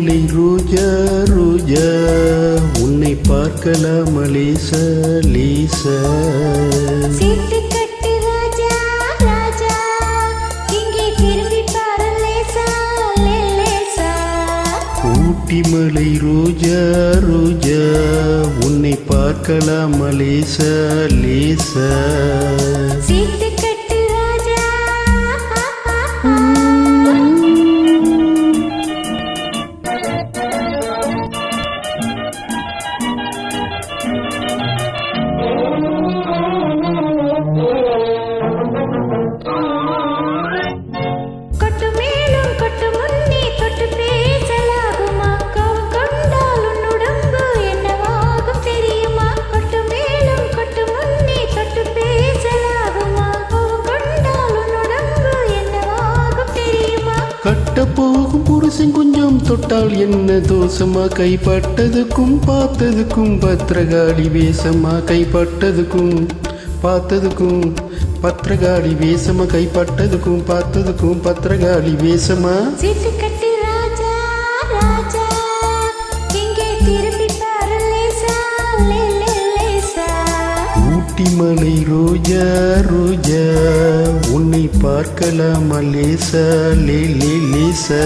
கண்களில் ரோஜா ரோஜா. உன்னை பார்க்கலாம் அலீச லீச. மலை ரோஜா ரோஜா. உன்னை பார்க்கலாம் அலீச லீச. போகும் புருஷன் கொஞ்சம் தொட்டால் என்ன தோசமா கைப்பட்டதுக்கும் பார்த்ததுக்கும் பத்திரகாளி வேஷமா? கைப்பட்டதுக்கும் பார்த்ததுக்கும் பத்திரகாளி வேஷமா? கைப்பட்டதுக்கும் பார்த்ததுக்கும் பத்திரகாளி வேஷமா? ஊட்டி ரோஜா ரோஜா. உன்னை பார்க்கலாம் லேசா லே லேசா.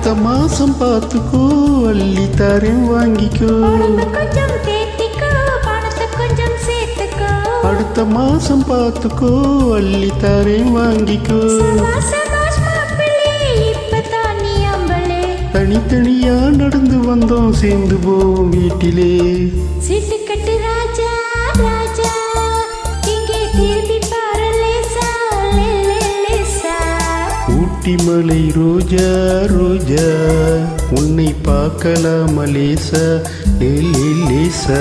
அடுத்த மாசம் பார்த்துக்கோ அள்ளி தரேன் வாங்கிக்கோ. அடுத்த மாசம் பார்த்துக்கோ அள்ளி தரேன் வாங்கிக்கோ. தனித்தனியா நடந்து வந்தோம் சேர்ந்து போவோம் வீட்டிலே. ஊட்டி ரோஜா ரோஜா. உன்னை பார்க்கலாம் லேசா லேசா